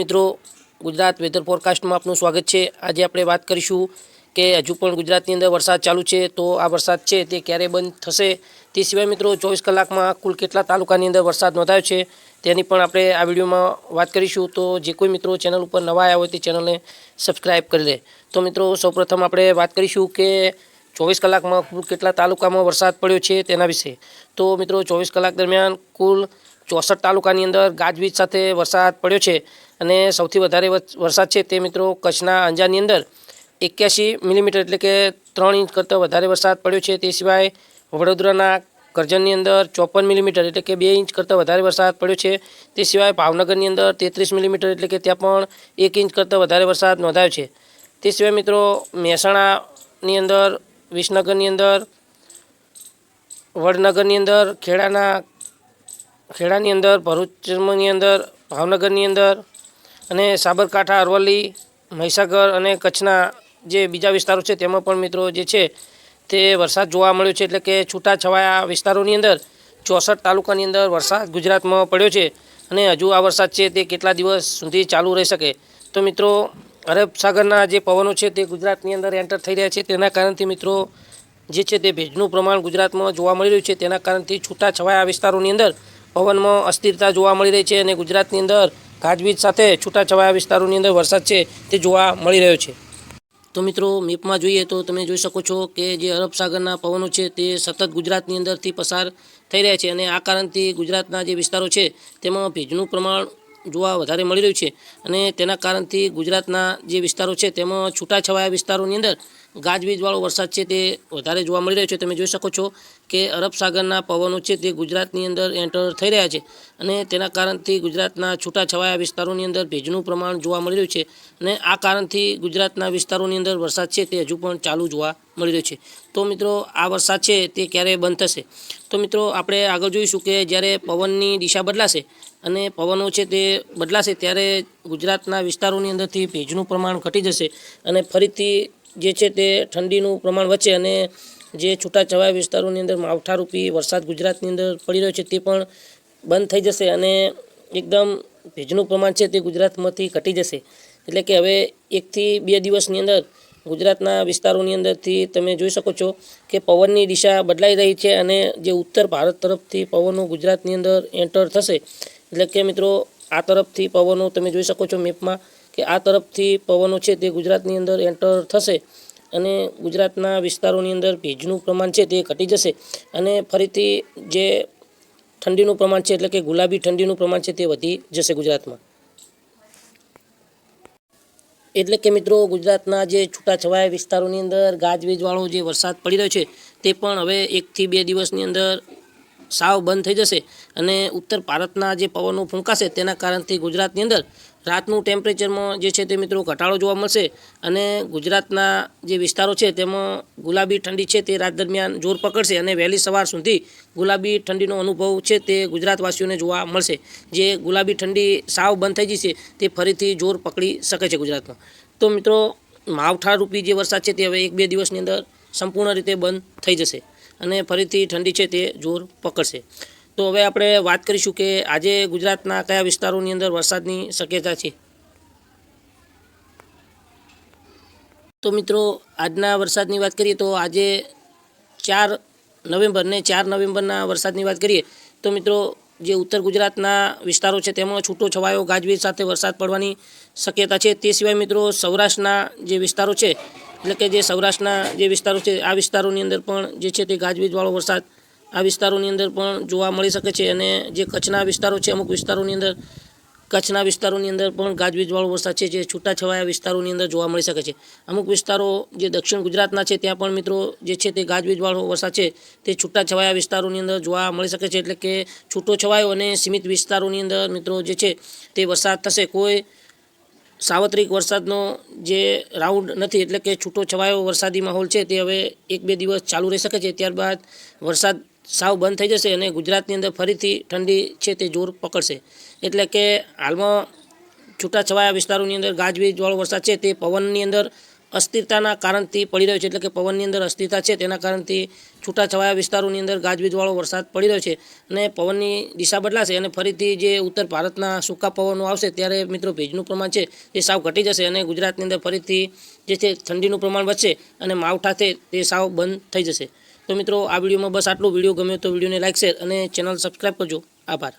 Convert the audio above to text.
મિત્રો, ગુજરાત વેધર ફોરકાસ્ટમાં આપનું સ્વાગત છે. આજે આપણે વાત કરીશું કે હજુ પણ ગુજરાતની અંદર વરસાદ ચાલુ છે, તો આ વરસાદ છે તે ક્યારે બંધ થશે? તે સિવાય મિત્રો, ચોવીસ કલાકમાં કુલ કેટલા તાલુકાની અંદર વરસાદ નોંધાયો છે તેની પણ આપણે આ વિડીયોમાં વાત કરીશું. તો જે કોઈ મિત્રો ચેનલ ઉપર નવા આવ્યા હોય તે ચેનલને સબસ્ક્રાઈબ કરી લે તો મિત્રો, સૌપ્રથમ આપણે વાત કરીશું કે ચોવીસ કલાકમાં કુલ કેટલા તાલુકામાં વરસાદ પડ્યો છે તેના વિશે. તો મિત્રો, ચોવીસ કલાક દરમિયાન કુલ ચોસઠ તાલુકાની અંદર ગાજવીજ સાથે વરસાદ પડ્યો છે અને સૌથી વધારે વરસાદ છે તે મિત્રો કચ્છના અંજારની અંદર. એક્યાસી મિલીમીટર એટલે કે ત્રણ ઇંચ કરતાં વધારે વરસાદ પડ્યો છે. તે સિવાય વડોદરાના કરજણની અંદર ચોપન મિલીમીટર એટલે કે બે ઇંચ કરતાં વધારે વરસાદ પડ્યો છે. તે સિવાય ભાવનગરની અંદર તેત્રીસ મિલીમીટર એટલે કે ત્યાં પણ એક ઇંચ કરતાં વધારે વરસાદ નોંધાયો છે. તે સિવાય મિત્રો મહેસાણાની અંદર, વિસનગરની અંદર, વડનગરની અંદર, ખેડાના ખેડાની અંદર ભરૂચની અંદર, ભાવનગરની અંદર અને સાબરકાંઠા, અરવલ્લી, મહીસાગર અને કચ્છના જે બીજા વિસ્તારો છે, તેમાં પણ મિત્રો જે છે, તે વરસાદ જોવા મળ્યો છે. એટલે કે છૂટાછવાયા વિસ્તારોની અંદર, ચોસઠ તાલુકાની અંદર વરસાદ ગુજરાતમાં પડ્યો છે અને હજુ આ વરસાદ છે, તે કેટલા દિવસ સુધી ચાલુ રહી શકે? તો મિત્રો, અરબ સાગરના જે પવનો છે, તે ગુજરાતની અંદર એન્ટર થઈ રહ્યા છે. તેના કારણથી મિત્રો, જે છે, તે ભેજનું પ્રમાણ ગુજરાતમાં જોવા મળી રહ્યું છે. તેના કારણથી છૂટાછવાયા વિસ્તારોની અંદર પવનમાં અસ્થિરતા જોવા મળી રહી છે અને ગુજરાતની અંદર ગાજવીજ સાથે છૂટાછવાયા વિસ્તારોની અંદર વરસાદ છે તે જોવા મળી રહ્યો છે. તો મિત્રો, મેપમાં જોઈએ તો તમે જોઈ શકો છો કે જે અરબ સાગરના પવનો છે તે સતત ગુજરાતની અંદરથી પસાર થઈ રહ્યા છે અને આ કારણથી ગુજરાતના જે વિસ્તારો છે તેમાં ભેજનું પ્રમાણ જોવા વધારે મળી રહ્યું છે અને તેના કારણથી ગુજરાતના જે વિસ્તારો છે તેમાં છૂટાછવાયા વિસ્તારોની અંદર ગાજવીજવાળો વરસાદ છે તે વધારે જોવા મળી રહ્યો છે. તમે જોઈ શકો છો કે અરબ સાગરના પવનો છે તે ગુજરાતની અંદર એન્ટર થઈ રહ્યા છે અને તેના કારણથી ગુજરાતના છૂટાછવાયા વિસ્તારોની અંદર ભેજનું પ્રમાણ જોવા મળી રહ્યું છે અને આ કારણથી ગુજરાતના વિસ્તારોની અંદર વરસાદ છે તે હજુ પણ ચાલુ જોવા મળી રહ્યો છે. તો મિત્રો, આ વરસાદ છે તે ક્યારે બંધ થશે? તો મિત્રો, આપણે આગળ જોઈશું કે જ્યારે પવનની દિશા બદલાશે અને પવનો છે તે બદલાશે ત્યારે ગુજરાતના વિસ્તારોની અંદરથી ભેજનું પ્રમાણ ઘટી જશે અને ફરીથી જે છે તે ઠંડીનું પ્રમાણ વચ્ચે અને જે છૂટાછવાયા વિસ્તારોની અંદર માવઠારૂપી વરસાદ ગુજરાતની અંદર પડી રહ્યો છે તે પણ બંધ થઈ જશે અને એકદમ ભેજનું પ્રમાણ છે તે ગુજરાતમાંથી ઘટી જશે. એટલે કે હવે એકથી બે દિવસની અંદર ગુજરાતના વિસ્તારોની અંદરથી તમે જોઈ શકો છો કે પવનની દિશા બદલાઈ રહી છે અને જે ઉત્તર ભારત તરફથી પવનો ગુજરાતની અંદર એન્ટર થશે. એટલે કે મિત્રો, આ તરફથી પવનો તમે જોઈ શકો છો મેપમાં કે આ તરફથી પવનો છે તે ગુજરાતની અંદર એન્ટર થશે અને ગુજરાતના વિસ્તારોની અંદર ભેજનું પ્રમાણ છે તે ઘટી જશે અને ફરીથી જે ઠંડીનું પ્રમાણ છે એટલે કે ગુલાબી ઠંડીનું પ્રમાણ છે તે વધી જશે ગુજરાતમાં. એટલે કે મિત્રો ગુજરાતના જે છૂટાછવાયા વિસ્તારોની અંદર ગાજવીજવાળો જે વરસાદ પડી રહ્યો છે તે પણ હવે એકથી બે દિવસની અંદર સાવ બંધ થઈ જશે અને ઉત્તર ભારતના જે પવનો ફૂંકાશે તેના કારણથી ગુજરાતની અંદર રાતનું ટેમ્પરેચરમાં જે છે તે મિત્રો ઘટાડો જોવા મળશે અને ગુજરાતના જે વિસ્તારો છે તેમાં ગુલાબી ઠંડી છે તે રાત દરમિયાન જોર પકડશે અને વહેલી સવાર સુધી ગુલાબી ઠંડીનો અનુભવ છે તે ગુજરાતવાસીઓને જોવા મળશે. જે ગુલાબી ઠંડી સાવ બંધ થઈ જશે તે ફરીથી જોર પકડી શકે છે ગુજરાતમાં. તો મિત્રો માવઠારૂપી જે વરસાદ છે તે હવે એક બે દિવસની અંદર સંપૂર્ણ રીતે બંધ થઈ જશે. અને ફરીથી ઠંડી છે તે જોર પકડશે. તો હવે આપણે વાત કરીશું કે આજે ગુજરાતના કયા વિસ્તારોની અંદર વરસાદની શક્યતા છે? તો મિત્રો, આજના વરસાદની વાત કરીએ તો આજે ચાર નવેમ્બર ને ચાર નવેમ્બરના વરસાદની વાત કરીએ તો મિત્રો, જે ઉત્તર ગુજરાતના વિસ્તારો છે તેમાં છૂટો છવાયો ગાજવીજ સાથે વરસાદ પડવાની શક્યતા છે. તે સિવાય મિત્રો, સૌરાષ્ટ્રના જે વિસ્તારો છે એટલે કે જે સૌરાષ્ટ્રના જે વિસ્તારો છે, આ વિસ્તારોની અંદર પણ જે છે તે ગાજવીજવાળો વરસાદ આ વિસ્તારોની અંદર પણ જોવા મળી શકે છે અને જે કચ્છના વિસ્તારો છે, અમુક વિસ્તારોની અંદર કચ્છના વિસ્તારોની અંદર પણ ગાજવીજવાળો વરસાદ છે, જે છૂટાછવાયા વિસ્તારોની અંદર જોવા મળી શકે છે. અમુક વિસ્તારો જે દક્ષિણ ગુજરાતના છે, ત્યાં પણ મિત્રો જે છે તે ગાજવીજવાળો વરસાદ છે, તે છૂટાછવાયા વિસ્તારોની અંદર જોવા મળી શકે છે. એટલે કે છૂટો છવાયો અને સીમિત વિસ્તારોની અંદર મિત્રો જે છે તે વરસાદ થશે. કોઈ સાર્વત્રિક વરસાદનો જે રાઉન્ડ નથી એટલે કે છૂટો છવાયો વરસાદી માહોલ છે તે હવે એક બે દિવસ ચાલુ રહી શકે છે. ત્યારબાદ વરસાદ સાવ બંધ થઈ જશે અને ગુજરાતની અંદર ફરીથી ઠંડી છે તે જોર પકડશે. એટલે કે હાલમાં છૂટાછવાયા વિસ્તારોની અંદર ગાજવીજવાળો વરસાદ છે તે પવનની અંદર અસ્થિરતાના કારણથી પડી રહ્યો છે. એટલે કે પવનની અંદર અસ્થિરતા છે, તેના કારણથી છૂટાછવાયા વિસ્તારોની અંદર ગાજવીજવાળો વરસાદ પડી રહ્યો છે અને પવનની દિશા બદલાશે અને ફરીથી જે ઉત્તર ભારતના સૂકા પવનો આવશે ત્યારે મિત્રો ભેજનું પ્રમાણ છે તે સાવ ઘટી જશે અને ગુજરાતની અંદર ફરીથી જે છે ઠંડીનું પ્રમાણ વધશે અને માવઠા છે તે સાવ બંધ થઈ જશે. તો મિત્રો, આ વિડીયોમાં બસ આટલું. વીડિયો ગમ્યો તો વિડીયોને લાઇક શેર અને ચેનલ સબસ્ક્રાઈબ કરજો. આભાર.